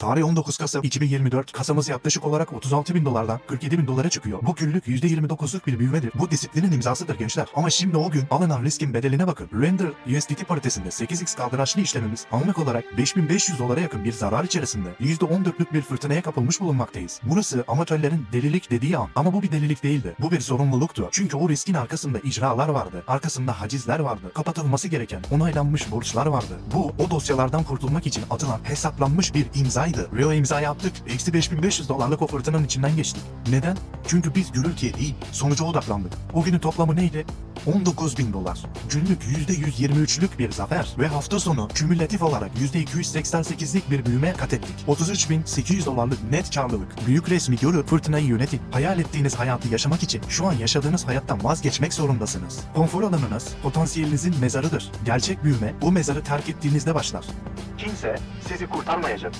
Tarih 19 Kasım 2024. Kasamız yaklaşık olarak 36 bin dolardan 47 bin dolara çıkıyor. Bu günlük %29'luk bir büyümedir. Bu disiplinin imzasıdır gençler. Ama şimdi o gün alınan riskin bedeline bakın. Render USDT paritesinde 8x kaldıraçlı işlemimiz anlık olarak 5500 dolara yakın bir zarar içerisinde %14'lük bir fırtınaya kapılmış bulunmaktayız. Burası amatörlerin delilik dediği an. Ama bu bir delilik değildi. Bu bir sorumluluktu. Çünkü o riskin arkasında icralar vardı. Arkasında hacizler vardı. Kapatılması gereken onaylanmış borçlar vardı. Bu o dosyalardan kurtulmak için atılan hesaplanmış bir imzaydı. Rio imzayı attık. Eksi 5500 dolarlık o fırtınanın içinden geçtik. Neden? Çünkü biz gürültüye değil, sonuca odaklandık. O günün toplamı neydi? 19 bin dolar. Günlük %123'lük bir zafer ve hafta sonu kümülatif olarak %288'lik bir büyüme kat ettik. 33.800 dolarlık net karlılık. Büyük resmi görüp fırtınayı yönetin. Hayal ettiğiniz hayatı yaşamak için şu an yaşadığınız hayattan vazgeçmek zorundasınız. Konfor alanınız potansiyelinizin mezarıdır. Gerçek büyüme bu mezarı terk ettiğinizde başlar. Kimse sizi kurtarmayacak.